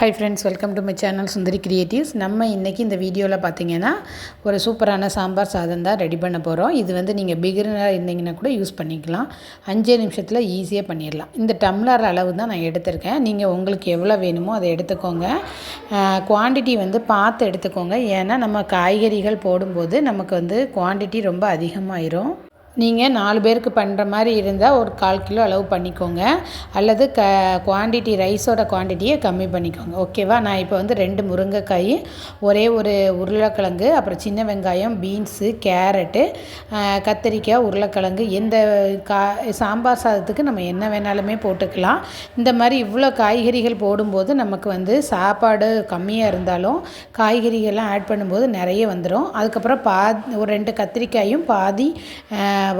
Hi friends welcome to my channel Sundari creatives நம்ம இன்றைக்கி இந்த வீடியோவில் பார்த்தீங்கன்னா ஒரு சூப்பரான சாம்பார் சாதம் தான் ரெடி பண்ண போகிறோம் இது வந்து நீங்கள் பிகினராக இருந்தீங்கன்னா கூட யூஸ் பண்ணிக்கலாம். அஞ்சே நிமிஷத்தில் ஈஸியாக பண்ணிடலாம். இந்த டம்ளர் அளவு தான் நான் எடுத்திருக்கேன். நீங்கள் உங்களுக்கு எவ்வளோ வேணுமோ அதை எடுத்துக்கோங்க. குவான்டிட்டி வந்து பார்த்து எடுத்துக்கோங்க. ஏன்னா நம்ம காய்கறிகள் போடும்போது நமக்கு வந்து குவான்டிட்டி ரொம்ப அதிகமாயிரும். நீங்கள் நாலு பேருக்கு பண்ணுற மாதிரி இருந்தால் ஒரு கால் கிலோ அளவு பண்ணிக்கோங்க. அல்லது க குவான்டிட்டி ரைஸோட குவான்டிட்டியை கம்மி பண்ணிக்கோங்க. ஓகேவா நான் இப்போ வந்து ரெண்டு முருங்கைக்காய் ஒரே ஒரு உருளைக்கிழங்கு அப்புறம் சின்ன வெங்காயம் பீன்ஸு கேரட்டு கத்திரிக்காய் உருளைக்கிழங்கு எந்த கா சாம்பார் சாதத்துக்கு நம்ம என்ன வேணாலுமே போட்டுக்கலாம். இந்த மாதிரி இவ்வளோ காய்கறிகள் போடும்போது நமக்கு வந்து சாப்பாடு கம்மியாக இருந்தாலும் காய்கறிகள்லாம் ஆட் பண்ணும்போது நிறைய வந்துடும் அதுக்கப்புறம் பா ஒரு ரெண்டு கத்திரிக்காயும் பாதி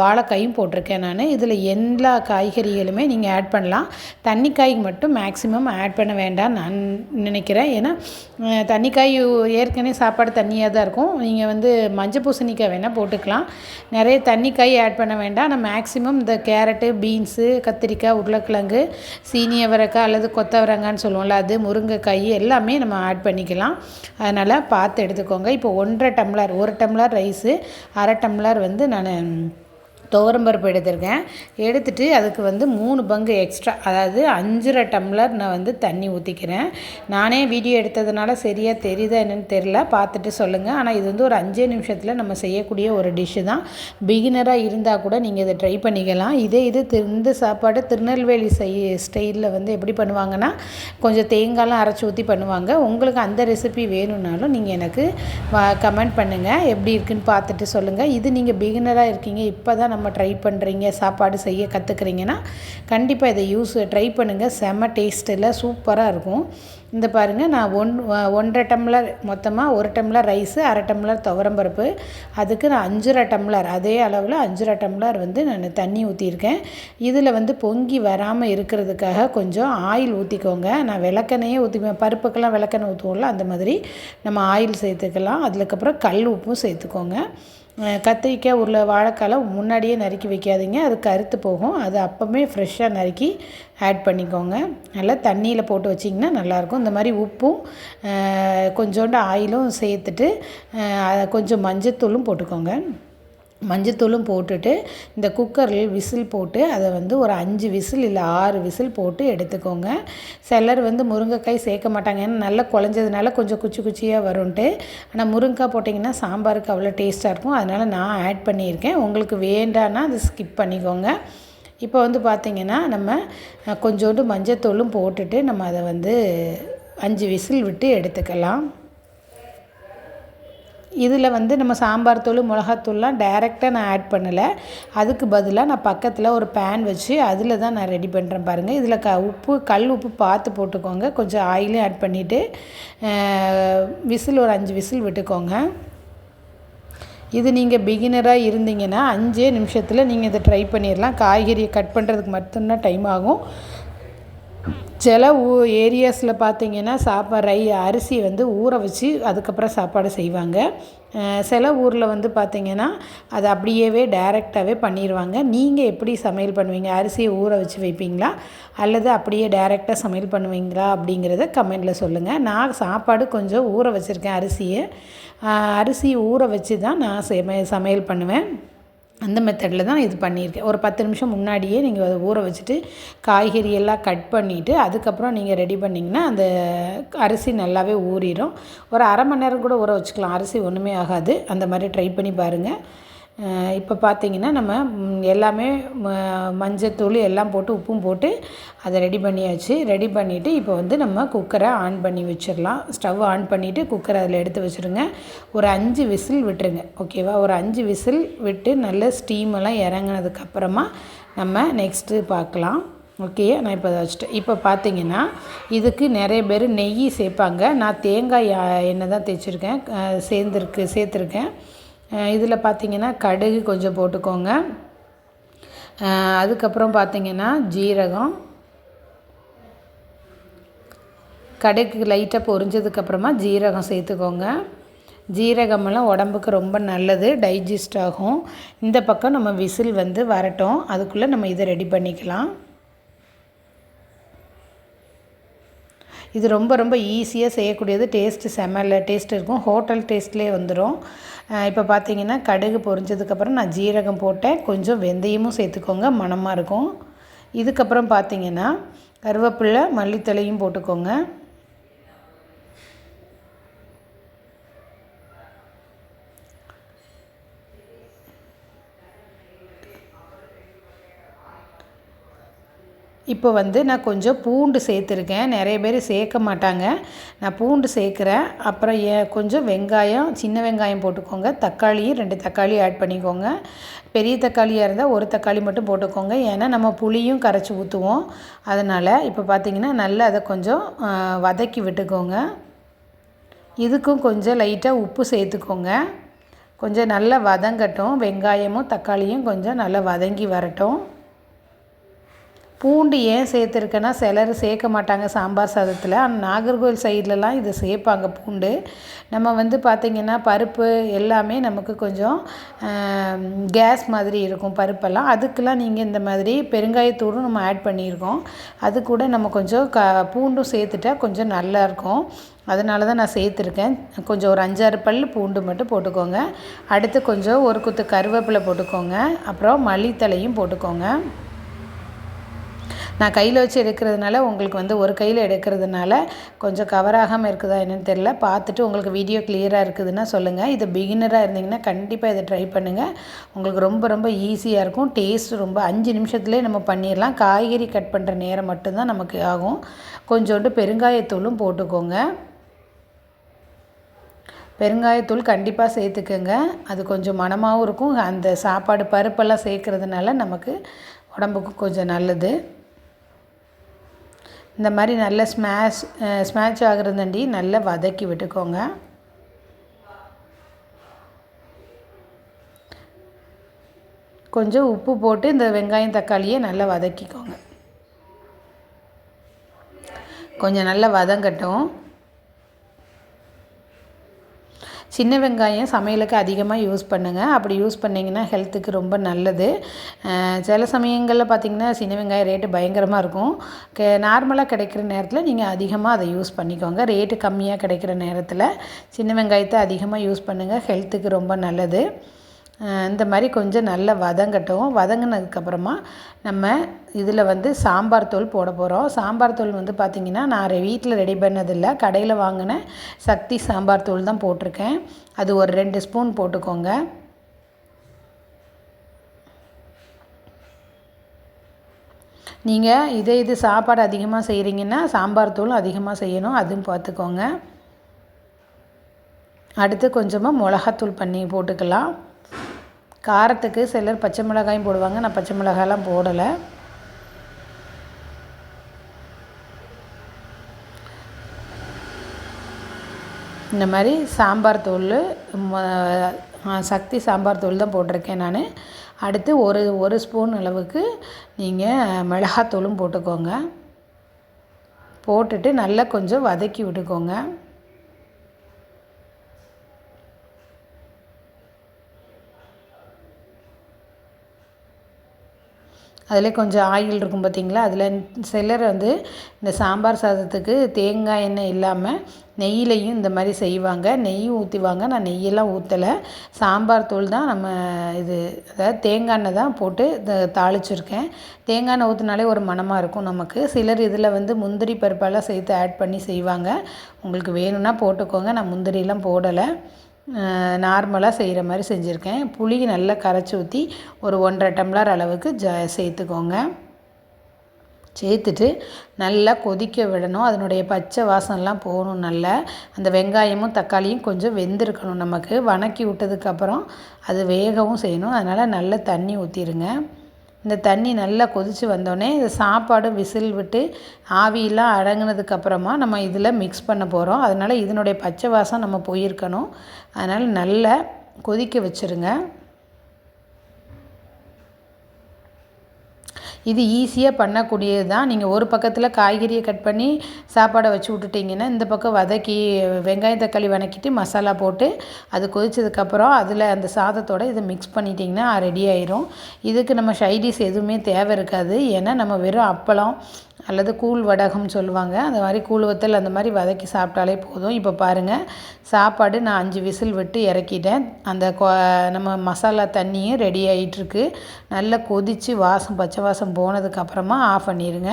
வாழைக்காயும் போட்டிருக்கேன் நான். இதில் எல்லா காய்கறிகளுமே நீங்கள் ஆட் பண்ணலாம். தண்ணிக்காய்க்கு மட்டும் மேக்ஸிமம் ஆட் பண்ண வேண்டாம் நான் நினைக்கிறேன். ஏன்னா தண்ணிக்காய் ஏற்கனவே சாப்பாடு தண்ணியாக தான் இருக்கும். நீங்கள் வந்து மஞ்சள் பூசணிக்காய் வேணால் போட்டுக்கலாம். நிறைய தண்ணிக்காய் ஆட் பண்ண வேண்டாம். ஆனால் மேக்ஸிமம் இந்த கேரட்டு பீன்ஸு கத்திரிக்காய் உருளைக்கிழங்கு சீனியவரக்காய் அல்லது கொத்தவரங்கான்னு சொல்லுவோம்ல அது முருங்கைக்காய் எல்லாமே நம்ம ஆட் பண்ணிக்கலாம். அதனால் பார்த்து எடுத்துக்கோங்க. இப்போ ஒன்றரை டம்ளர் ஒரு டம்ளர் ரைஸு அரை டம்ளர் வந்து நான் துவரம்பருப்பு எடுத்திருக்கேன். எடுத்துகிட்டு அதுக்கு வந்து மூணு பங்கு எக்ஸ்ட்ரா அதாவது அஞ்சரை டம்ளர் நான் வந்து தண்ணி ஊற்றிக்கிறேன் நானே வீடியோ எடுத்ததுனால சரியாக தெரியுதா என்னென்னு தெரில பார்த்துட்டு சொல்லுங்கள் ஆனால் இது வந்து ஒரு அஞ்சே நிமிஷத்தில் நம்ம செய்யக்கூடிய ஒரு டிஷ்ஷு தான். பிகினராக இருந்தால் கூட நீங்கள் இதை ட்ரை பண்ணிக்கலாம். இதே இது இந்த சாப்பாடு திருநெல்வேலி செய் ஸ்டைலில் வந்து எப்படி பண்ணுவாங்கன்னா கொஞ்சம் தேங்காய்லாம் அரைச்சி ஊற்றி பண்ணுவாங்க. உங்களுக்கு அந்த ரெசிபி வேணும்னாலும் நீங்கள் எனக்கு கமெண்ட் பண்ணுங்கள் எப்படி இருக்குன்னு பார்த்துட்டு சொல்லுங்கள் இது நீங்கள் பிகினராக இருக்கீங்க இப்போ தான் நம்ம ட்ரை பண்ணுறீங்க சாப்பாடு செய்ய கற்றுக்குறீங்கன்னா கண்டிப்பாக இதை யூஸ் ட்ரை பண்ணுங்கள் செம டேஸ்ட்டில் சூப்பராக இருக்கும். இந்த பாருங்கள் நான் ஒன் ஒன்றரை டம்ளர் மொத்தமாக ஒரு டம்ளர் ரைஸு அரை டம்ளர் துவரம்பருப்பு அதுக்கு நான் அஞ்சரை டம்ளர் அதே அளவில் அஞ்சரை டம்ளர் வந்து நான் தண்ணி ஊற்றியிருக்கேன் இதில் வந்து பொங்கி வராமல் இருக்கிறதுக்காக கொஞ்சம் ஆயில் ஊற்றிக்கோங்க நான் விளக்கெண்ணையே ஊற்றிப்பேன் பருப்புக்கெல்லாம் விளக்கெண்ணெய் ஊற்றுவோம்ல அந்த மாதிரி நம்ம ஆயில் சேர்த்துக்கலாம். அதுக்கப்புறம் கல் உப்பும் சேர்த்துக்கோங்க. கத்திரிக்காய் உருளை வாழைக்காலாம் முன்னாடியே நறுக்கி வைக்காதீங்க. அது கருத்து போகும். அது அப்போவே ஃப்ரெஷ்ஷாக நறுக்கி ஆட் பண்ணிக்கோங்க. நல்லா தண்ணியில் போட்டு வச்சிங்கன்னா நல்லாயிருக்கும். இந்த மாதிரி உப்பும் கொஞ்சோண்டு ஆயிலும் சேர்த்துட்டு கொஞ்சம் மஞ்சத்தூளும் போட்டுக்கோங்க. மஞ்சத்தூளும் போட்டுட்டு இந்த குக்கரில் விசில் போட்டு அதை வந்து ஒரு அஞ்சு விசில் இல்லை ஆறு விசில் போட்டு எடுத்துக்கோங்க. சிலர் வந்து முருங்கைக்காய் சேர்க்க மாட்டாங்க. ஏன்னா நல்லா குழஞ்சதுனால கொஞ்சம் குச்சி குச்சியாக வரும்ன்ட்டு ஆனால் முருங்கைக்காய் போட்டிங்கன்னா சாம்பாருக்கு அவ்வளோ டேஸ்ட்டாக இருக்கும். அதனால் நான் ஆட் பண்ணியிருக்கேன். உங்களுக்கு வேண்டான்னா அதை ஸ்கிப் பண்ணிக்கோங்க. இப்போ வந்து பார்த்திங்கன்னா நம்ம கொஞ்சோண்டு மஞ்சத்தூளும் போட்டுட்டு நம்ம அதை வந்து அஞ்சு விசில் விட்டு எடுத்துக்கலாம். இதில் வந்து நம்ம சாம்பார் தூள் மிளகாத்தூள்லாம் டைரெக்டாக நான் ஆட் பண்ணலை. அதுக்கு பதிலாக நான் பக்கத்தில் ஒரு பேன் வச்சு அதில் தான் நான் ரெடி பண்ணுறேன் பாருங்கள் இதில் க உப்பு கல் உப்பு பார்த்து போட்டுக்கோங்க. கொஞ்சம் ஆயிலும் ஆட் பண்ணிவிட்டு விசில் ஒரு அஞ்சு விசில் விட்டுக்கோங்க. இது நீங்கள் பிகினராக இருந்தீங்கன்னா அஞ்சே நிமிஷத்தில் நீங்கள் இதை ட்ரை பண்ணிடலாம் காய்கறியை கட் பண்ணுறதுக்கு மட்டும்தான் டைம் ஆகும். சில ஊ ஏரியாஸில் பார்த்தீங்கன்னா சாப்பாடு ரை அரிசி வந்து ஊற வச்சு அதுக்கப்புறம் சாப்பாடு செய்வாங்க. சில ஊரில் வந்து பார்த்திங்கன்னா அது அப்படியே டைரெக்டாகவே பண்ணிடுவாங்க நீங்கள் எப்படி சமையல் பண்ணுவீங்க? அரிசியை ஊற வச்சு வைப்பீங்களா? அல்லது அப்படியே டைரெக்டாக சமையல் பண்ணுவீங்களா? அப்படிங்கிறத கமெண்டில் சொல்லுங்கள் நான் சாப்பாடு கொஞ்சம் ஊற வச்சுருக்கேன் அரிசியை. அரிசி ஊற வச்சு தான் நான் சமையல் பண்ணுவேன். அந்த மெத்தடில் தான் இது பண்ணியிருக்கேன். ஒரு பத்து நிமிஷம் முன்னாடியே நீங்கள் அதை ஊற வச்சுட்டு காய்கறி எல்லாம் கட் பண்ணிவிட்டு அதுக்கப்புறம் நீங்கள் ரெடி பண்ணிங்கன்னா அந்த அரிசி நல்லாவே ஊறிடும் ஒரு அரை மணி நேரம் கூட ஊற வச்சுக்கலாம். அரிசி ஒன்றுமே ஆகாது. அந்த மாதிரி ட்ரை பண்ணி பாருங்கள் இப்போ பார்த்திங்கன்னா நம்ம எல்லாமே மஞ்சத்தூள் எல்லாம் போட்டு உப்பும் போட்டு அதை ரெடி பண்ணியாச்சு. ரெடி பண்ணிவிட்டு இப்போ வந்து நம்ம குக்கரை ஆன் பண்ணி வச்சிடலாம். ஸ்டவ் ஆன் பண்ணிவிட்டு குக்கரை அதில் எடுத்து வச்சுருங்க. ஒரு அஞ்சு விசில் விட்டுருங்க ஓகேவா ஒரு அஞ்சு விசில் விட்டு நல்ல ஸ்டீமெல்லாம் இறங்கினதுக்கப்புறமா நம்ம நெக்ஸ்ட்டு பார்க்கலாம் ஓகே நான் இப்போ வச்சுட்டேன். இப்போ பார்த்தீங்கன்னா இதுக்கு நிறைய பேர் நெய் சேர்ப்பாங்க. நான் தேங்காய் எண்ணெய் தான் தேய்ச்சிருக்கேன் சேர்ந்துருக்கு சேர்த்துருக்கேன். இதில் பார்த்திங்கன்னா கடுகு கொஞ்சம் போட்டுக்கோங்க. அதுக்கப்புறம் பார்த்திங்கன்னா ஜீரகம். கடுகு லைட்டாக பொரிஞ்சதுக்கப்புறமா ஜீரகம் சேர்த்துக்கோங்க. ஜீரகமெல்லாம் உடம்புக்கு ரொம்ப நல்லது டைஜஸ்ட் ஆகும். இந்த பக்கம் நம்ம விசில் வந்து வரட்டும். அதுக்குள்ளே நம்ம இதை ரெடி பண்ணிக்கலாம். இது ரொம்ப ரொம்ப ஈஸியாக செய்யக்கூடியது. டேஸ்ட்டு செமல டேஸ்ட் இருக்கும். ஹோட்டல் டேஸ்ட்லேயே வந்துடும் இப்போ பார்த்தீங்கன்னா கடுகு பொரிஞ்சதுக்கப்புறம் நான் ஜீரகம் போட்டேன். கொஞ்சம் வெந்தயமும் சேர்த்துக்கோங்க. மணமாக இருக்கும். இதுக்கப்புறம் பார்த்தீங்கன்னா கருவேப்பிலை மல்லித்தலையும் போட்டுக்கோங்க. இப்போ வந்து நான் கொஞ்சம் பூண்டு சேர்த்துருக்கேன். நிறைய பேர் சேர்க்க மாட்டாங்க. நான் பூண்டு சேர்க்குறேன். அப்புறம் ஏ கொஞ்சம் வெங்காயம் சின்ன வெங்காயம் போட்டுக்கோங்க. தக்காளியும் ரெண்டு தக்காளி ஆட் பண்ணிக்கோங்க. பெரிய தக்காளியாக இருந்தால் ஒரு தக்காளி மட்டும் போட்டுக்கோங்க. ஏன்னா நம்ம புளியும் கரைச்சி ஊற்றுவோம் அதனால் இப்போ பார்த்திங்கன்னா நல்லா அதை கொஞ்சம் வதக்கி விட்டுக்கோங்க. இதுக்கும் கொஞ்சம் லைட்டாக உப்பு சேர்த்துக்கோங்க. கொஞ்சம் நல்லா வதங்கட்டும். வெங்காயமும் தக்காளியும் கொஞ்சம் நல்லா வதங்கி வரட்டும். பூண்டு ஏன் சேர்த்துருக்கேன்னா சிலர் சேர்க்க மாட்டாங்க சாம்பார் சாதத்தில். ஆனால் நாகர்கோவில் சைட்லலாம் இதை சேர்ப்பாங்க பூண்டு. நம்ம வந்து பார்த்திங்கன்னா பருப்பு எல்லாமே நமக்கு கொஞ்சம் கேஸ் மாதிரி இருக்கும் பருப்பெல்லாம். அதுக்கெலாம் நீங்கள் இந்த மாதிரி பெருங்காயத்தூடும் நம்ம ஆட் பண்ணியிருக்கோம். அது கூட நம்ம கொஞ்சம் க பூண்டும் சேர்த்துட்டா கொஞ்சம் நல்லாயிருக்கும் அதனால தான் நான் சேர்த்துருக்கேன். கொஞ்சம் ஒரு அஞ்சாறு பல் பூண்டு மட்டும் போட்டுக்கோங்க. அடுத்து கொஞ்சம் ஒரு குத்து கருவேப்பிலை போட்டுக்கோங்க. அப்புறம் மல்லித்தலையும் போட்டுக்கோங்க. நான் கையில் வச்சு எடுக்கிறதுனால உங்களுக்கு வந்து ஒரு கையில் எடுக்கிறதுனால கொஞ்சம் கவர் ஆகாமல் இருக்குதா என்னென்னு தெரில பார்த்துட்டு உங்களுக்கு வீடியோ கிளியராக இருக்குதுன்னா சொல்லுங்கள் இது பிகினராக இருந்தீங்கன்னா கண்டிப்பாக இதை ட்ரை பண்ணுங்கள் உங்களுக்கு ரொம்ப ரொம்ப ஈஸியாக இருக்கும். டேஸ்ட் ரொம்ப அஞ்சு நிமிஷத்துலேயே நம்ம பண்ணிடலாம். காய்கறி கட் பண்ணுற நேரம் மட்டும்தான் நமக்கு ஆகும். கொஞ்சோண்டு பெருங்காயத்தூளும் போட்டுக்கோங்க. பெருங்காயத்தூள் கண்டிப்பாக சேர்த்துக்கோங்க. அது கொஞ்சம் மனமாகவும் இருக்கும். அந்த சாப்பாடு பருப்பெல்லாம் சேர்க்குறதுனால நமக்கு உடம்புக்கு கொஞ்சம் நல்லது. இந்த மாதிரி நல்லா ஸ்மாஷ் ஸ்மாஷ் ஆகிறதாண்டி நல்லா வதக்கி விட்டுக்கோங்க. கொஞ்சம் உப்பு போட்டு இந்த வெங்காயம் தக்காளியை நல்லா வதக்கிக்கோங்க. கொஞ்சம் நல்லா வதங்கட்டும். சின்ன வெங்காயம் சமையலுக்கு அதிகமாக யூஸ் பண்ணுங்கள் அப்படி யூஸ் பண்ணிங்கன்னா ஹெல்த்துக்கு ரொம்ப நல்லது. சில சமயங்களில் பார்த்திங்கன்னா சின்ன வெங்காயம் ரேட்டு பயங்கரமாக இருக்கும். கே நார்மலாக கிடைக்கிற நேரத்தில் நீங்கள் அதிகமாக அதை யூஸ் பண்ணிக்கோங்க. ரேட்டு கம்மியாக கிடைக்கிற நேரத்தில் சின்ன வெங்காயத்தை அதிகமாக யூஸ் பண்ணுங்கள் ஹெல்த்துக்கு ரொம்ப நல்லது. இந்த மாதிரி கொஞ்சம் நல்லா வதங்கட்டும். வதங்கினதுக்கப்புறமா நம்ம இதில் வந்து சாம்பார் தூள் போட போகிறோம். சாம்பார் தூள் வந்து பார்த்திங்கன்னா நான் வீட்டில் ரெடி பண்ணதில்லை. கடையில் வாங்கின சக்தி சாம்பார் தூள் தான் போட்டிருக்கேன். அது ஒரு ரெண்டு ஸ்பூன் போட்டுக்கோங்க. நீங்கள் இதே இது சாப்பாடு அதிகமாக செய்கிறீங்கன்னா சாம்பார் தூளும் அதிகமாக செய்யணும். அதுவும் பார்த்துக்கோங்க. அடுத்து கொஞ்சமாக மிளகாத்தூள் பண்ணி போட்டுக்கலாம். காரத்துக்கு சிலர் பச்சை மிளகாயும் போடுவாங்க. நான் பச்சை மிளகாயெலாம் போடலை. இந்த மாதிரி சாம்பார் தூள் சக்தி சாம்பார் தூள் தான் போட்டிருக்கேன் நான். அடுத்து ஒரு ஒரு ஸ்பூன் அளவுக்கு நீங்கள் மிளகாத்தூளும் போட்டுக்கோங்க. போட்டுட்டு நல்லா கொஞ்சம் வதக்கி விட்டுக்கோங்க. அதில் கொஞ்சம் ஆயில் இருக்கும் பார்த்திங்களா? அதில் சிலர் வந்து இந்த சாம்பார் சாதத்துக்கு தேங்காய் எண்ணெய் இல்லாமல் நெய்யிலையும் இந்த மாதிரி செய்வாங்க. நெய்யும் ஊற்றுவாங்க நான் நெய்யெல்லாம் ஊற்றலை சாம்பார் தூள் தான் நம்ம இது அதாவது தேங்காய் எண்ணெய் தான் போட்டு தாளிச்சிருக்கேன். தேங்காய் எண்ணெய் ஊற்றினாலே ஒரு மனமாக இருக்கும் நமக்கு. சிலர் இதில் வந்து முந்திரி பருப்பெல்லாம் சேர்த்து ஆட் பண்ணி செய்வாங்க. உங்களுக்கு வேணும்னா போட்டுக்கோங்க. நான் முந்திரிலாம் போடலை. நார்மலாக செய்கிற மாதிரி செஞ்சுருக்கேன். புளி நல்லா கரைச்சி ஊற்றி ஒரு ஒன்றரை டம்ளர் அளவுக்கு ஜ சேர்த்துக்கோங்க. சேர்த்துட்டு நல்லா கொதிக்க விடணும். அதனுடைய பச்சை வாசம்லாம் போகணும் நல்லா. அந்த வெங்காயமும் தக்காளியும் கொஞ்சம் வெந்திருக்கணும் நமக்கு. வணக்கி விட்டதுக்கப்புறம் அது வேகவும் செய்யணும். அதனால் நல்லா தண்ணி ஊற்றிடுங்க இந்த தண்ணி நல்லா கொதித்து வந்தோடனே இந்த சாப்பாடு விசில் விட்டு ஆவியெல்லாம் அடங்கினதுக்கப்புறமா நம்ம இதில் மிக்ஸ் பண்ண போகிறோம். அதனால் இதனுடைய பச்சை வாசம் நம்ம போயிருக்கணும். அதனால் நல்லா கொதிக்க வச்சுருங்க. இது ஈஸியாக பண்ணக்கூடியது தான் நீங்கள் ஒரு பக்கத்தில் காய்கறியை கட் பண்ணி சாப்பாடை வச்சு விட்டுட்டிங்கன்னா இந்த பக்கம் வதக்கி வெங்காயம் தக்காளி வதக்கிட்டு மசாலா போட்டு அது கொதித்ததுக்கப்புறம் அதில் அந்த சாதத்தோடு இதை மிக்ஸ் பண்ணிட்டிங்கன்னா ரெடி ஆயிரும். இதுக்கு நம்ம ஷைடிஸ் எதுவுமே தேவை இருக்காது. ஏன்னா நம்ம வெறும் அப்பளம் அல்லது கூழ் வடகம்னு சொல்லுவாங்க. அந்த மாதிரி கூழ் வத்தல் அந்த மாதிரி வதக்கி சாப்பிட்டாலே போதும். இப்போ பாருங்கள் சாப்பாடு நான் அஞ்சு விசில் விட்டு இறக்கிட்டேன். அந்த நம்ம மசாலா தண்ணியும் ரெடி ஆகிட்டுருக்கு நல்லா கொதித்து வாசம் பச்சை வாசம் போனதுக்கப்புறமா ஆஃப் பண்ணிடுங்க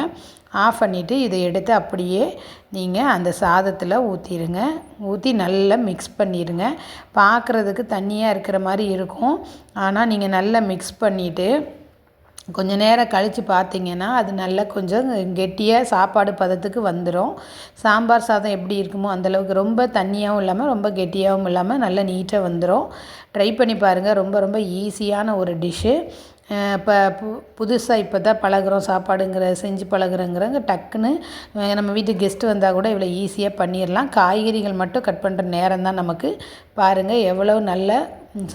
ஆஃப் பண்ணிவிட்டு இதை எடுத்து அப்படியே நீங்கள் அந்த சாதத்தில் ஊற்றிடுங்க ஊற்றி நல்லா மிக்ஸ் பண்ணிடுங்க பார்க்குறதுக்கு தண்ணியாக இருக்கிற மாதிரி இருக்கும். ஆனால் நீங்கள் நல்லா மிக்ஸ் பண்ணிவிட்டு கொஞ்சம் நேரம் கழித்து பார்த்தீங்கன்னா அது நல்லா கொஞ்சம் கெட்டியாக சாப்பாடு பதத்துக்கு வந்துடும் சாம்பார் சாதம் எப்படி இருக்குமோ அந்தளவுக்கு ரொம்ப தண்ணியாகவும் இல்லாமல் ரொம்ப கெட்டியாகவும் இல்லாமல் நல்லா நீட்டாக வந்துடும் ட்ரை பண்ணி பாருங்கள் ரொம்ப ரொம்ப ஈஸியான ஒரு டிஷ்ஷு இப்போ பு புதுசாக இப்போ தான் பழகுறோம் சாப்பாடுங்கிற செஞ்சு பழகிறோங்கிறங்க டக்குன்னு நம்ம வீட்டுக்கு கெஸ்ட்டு வந்தால் கூட இவ்வளோ ஈஸியாக பண்ணிடலாம் காய்கறிகள் மட்டும் கட் பண்ணுற நேரம் தான் நமக்கு. பாருங்கள் எவ்வளோ நல்ல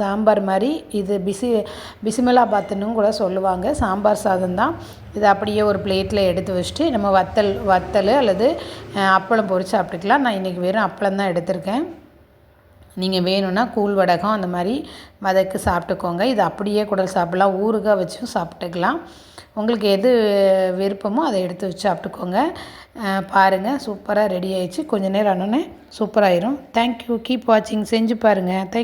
சாம்பார் மாதிரி இது பிசி பிசிமலா பாத்துன்னு கூட சொல்லுவாங்க. சாம்பார் சாதம் தான். இது அப்படியே ஒரு பிளேட்டில் எடுத்து வச்சுட்டு நம்ம வத்தல் வத்தல் அல்லது அப்பளம் பொரித்து சாப்பிட்டுக்கலாம். நான் இன்றைக்கி வெறும் அப்பளம் தான் எடுத்திருக்கேன். நீங்கள் வேணும்னா கூழ் வடகம் அந்த மாதிரி வதக்கு சாப்பிட்டுக்கோங்க. இது அப்படியே குடல் சாப்பிட்லாம். ஊறுகாய் வச்சும் சாப்பிட்டுக்கலாம். உங்களுக்கு எது விருப்பமோ அதை எடுத்து வச்சு சாப்பிட்டுக்கோங்க. பாருங்கள் சூப்பராக ரெடி ஆயிடுச்சு. கொஞ்சம் நேரம் ஆனோடனே சூப்பராகிடும் தேங்க்யூ கீப் வாட்சிங் செஞ்சு பாருங்கள் தேங்க்